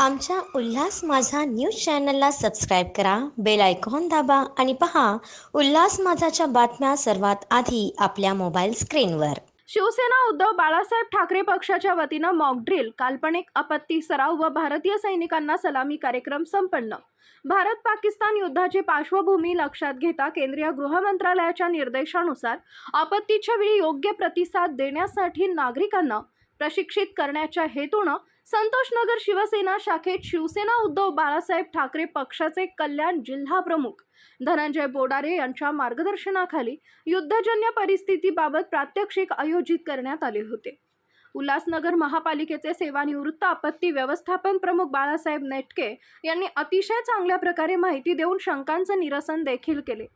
आमच्या उल्हास माझा न्यूज चॅनलला सबस्क्राईब करा बेल आयकॉन दाबा आणि पहा उल्हास माझाच्या बातम्या सर्वात आधी आपल्या मोबाईल स्क्रीनवर. शिवसेना उद्धव बाळासाहेब ठाकरे पक्षाच्या वतीनं मॉकड्रिल काल्पनिक आपत्ती सराव व भारतीय सैनिकांना सलामी कार्यक्रम संपन्न. भारत पाकिस्तान युद्धाची पार्श्वभूमी लक्षात घेता केंद्रीय गृह मंत्रालयाच्या निर्देशानुसार आपत्तीच्या वेळी योग्य प्रतिसाद देण्यासाठी नागरिकांना प्रशिक्षित करण्याच्या हेतूनं संतोषनगर शिवसेना शाखेत शिवसेना उद्धव बाळासाहेब ठाकरे पक्षाचे कल्याण जिल्हा प्रमुख धनंजय बोडारे यांच्या मार्गदर्शनाखाली युद्धजन्य परिस्थितीबाबत प्रात्यक्षिक आयोजित करण्यात आले होते. उल्हासनगर महापालिकेचे सेवानिवृत्त आपत्ती व्यवस्थापन प्रमुख बाळासाहेब नेटके यांनी अतिशय चांगल्या प्रकारे माहिती देऊन शंकांचं निरसन देखील केले.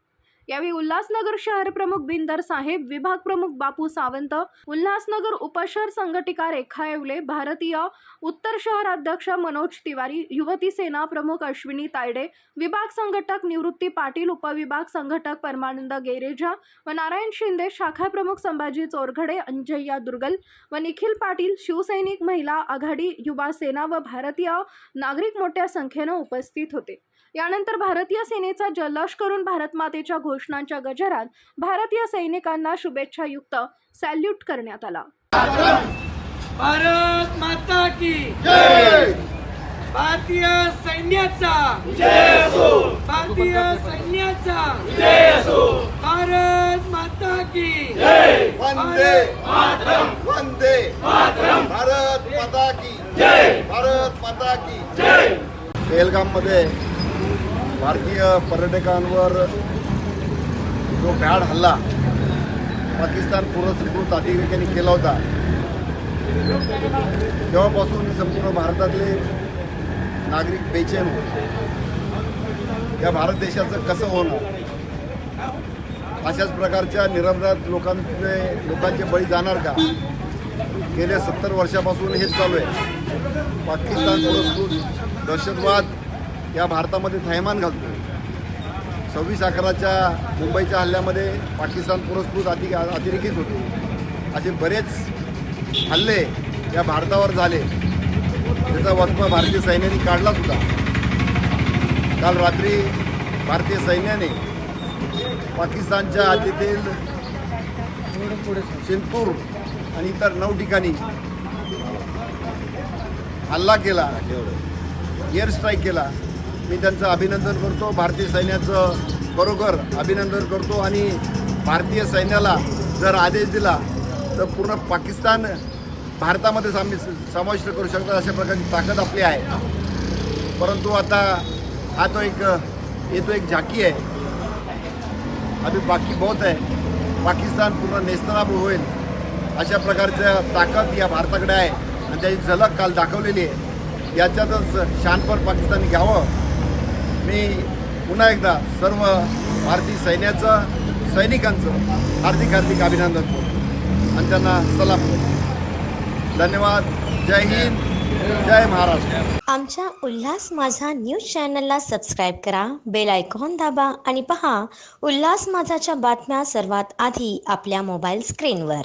यावेळी उल्हासनगर शहर प्रमुख बिंदर साहेब विभाग प्रमुख बापू सावंत उल्हासनगर उपशहर संघटिका रेखा येवले भारतीय उत्तर शहर अध्यक्ष मनोज तिवारी युवती सेना प्रमुख अश्विनी तायडे विभाग संघटक निवृत्ती पाटील उपविभाग संघटक परमानंद गेरेजा व नारायण शिंदे शाखा प्रमुख संभाजी चोरघडे अंजय्या दुर्गल व निखिल पाटील शिवसैनिक महिला आघाडी युवा सेना व भारतीय नागरिक मोठ्या संख्येनं उपस्थित होते. यानंतर भारतीय सेनेचा जल्लोष करून भारत मातेच्या घोषणांच्या गजरात भारतीय सैनिकांना शुभेच्छायुक्त सॅल्यूट करण्यात आला. भारत माता की भारतीय सैन्याचा भारतीय सैन्याचा भारत माता की वंदे मातरम! वंदे मातरम! भारत माता की जय! भारत माता की जय! पेहलगाममध्ये भारतीय पर्यटकांवर जो भ्याड हल्ला पाकिस्तान पुरस्कृत अधिकाऱ्यांनी केला होता तेव्हापासून संपूर्ण भारतातले नागरिक बेचैन होते. या भारत देशाचं कसं होणार? अशाच प्रकारच्या निरपराध लोकांचे लोकांचे बळी जाणार का? गेल्या सत्तर वर्षापासून हेच चालू आहे. पाकिस्तान पुरस्कृत दहशतवाद या भारतामध्ये थैमान घालतो सव्वीस अकराच्या मुंबईच्या हल्ल्यामध्ये पाकिस्तान पुरस्कृत अति अतिरेकीच होते. असे बरेच हल्ले या भारतावर झाले. त्याचा वचपा भारतीय सैन्याने काढला सुद्धा. काल रात्री भारतीय सैन्याने पाकिस्तानच्या आधीतील सिंधपूर आणि इतर नऊ ठिकाणी हल्ला केला एअर स्ट्राईक केला. मी त्यांचं अभिनंदन करतो. भारतीय सैन्याचं बरोबर अभिनंदन करतो. आणि भारतीय सैन्याला जर आदेश दिला तर पूर्ण पाकिस्तान भारतामध्ये सामी समाविष्ट करू शकतात अशा प्रकारची ताकद आपली आहे. परंतु आता हा तो एक येतो एक झाकी आहे. अभी बाकी बहुत आहे. पाकिस्तान पूर्ण नेस्तनाबूत होईल. अशा प्रकारच्या ताकद या भारताकडे आहे. आणि त्याची झलक काल दाखवलेली आहे. याच्यातच शानपर पाकिस्तान घ्यावं. मी पुन्हा एकदा सर्व भारतीय सैन्याचं सैनिकांचं हार्दिक हार्दिक अभिनंदन करतो. आणि त्यांना सलाम करतो. धन्यवाद. जय हिंद. जय महाराष्ट्र. आमच्या उल्हास माझा न्यूज चॅनलला सबस्क्राईब करा बेल आयकॉन दाबा आणि पहा उल्हास माझाच्या बातम्या सर्वात आधी आपल्या मोबाईल स्क्रीनवर.